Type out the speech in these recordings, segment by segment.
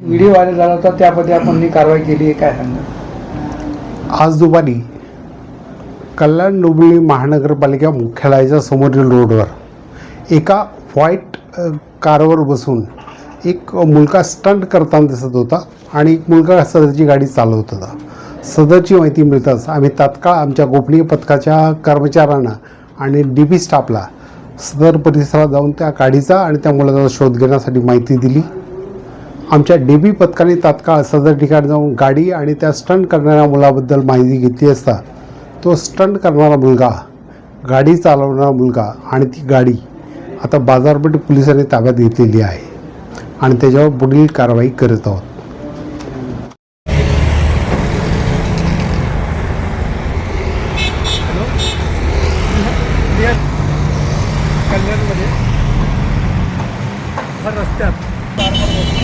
Video viral झाला होता त्यामध्ये आपण कारवाई केली आहे काय सांगा आज दुपारी कल्याण डोंबिवली महानगरपालिका मुख्यालयाच्या समोरील रोडवर एका व्हाईट कारवर बसून एक मुलगा स्टंट करताना दिसत होता आणि एक मुलगा सदरची गाडी चालवत होता. सदरची माहिती मिळताच आम्ही तात्काळ आमच्या गोपनीय पथकाच्या कर्मचाऱ्यांना आणि डी पी स्टाफला सदर परिसरात जाऊन त्या गाडीचा आणि त्या मुलाचा शोध घेण्यासाठी माहिती दिली. आमच्या डी बी पथकाने तात्काळ सदर ठिकाणी जाऊन गाडी आणि त्या स्टंट करणाऱ्या मुलाबद्दल माहिती घेतली असता तो स्टंट करणारा मुलगा गाडी चालवणारा मुलगा आणि ती गाडी आता बाजारपेठ पोलिसांनी ताब्यात घेतलेली आहे आणि त्याच्यावर पुढील कारवाई करत आहोत. कल्याणमध्ये रस्त्यात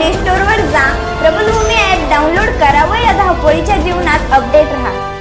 प्ले स्टोअरवर जा. प्रबलभूमी ॲप डाउनलोड करा व या धावपळीच्या जीवनात अपडेट राहा.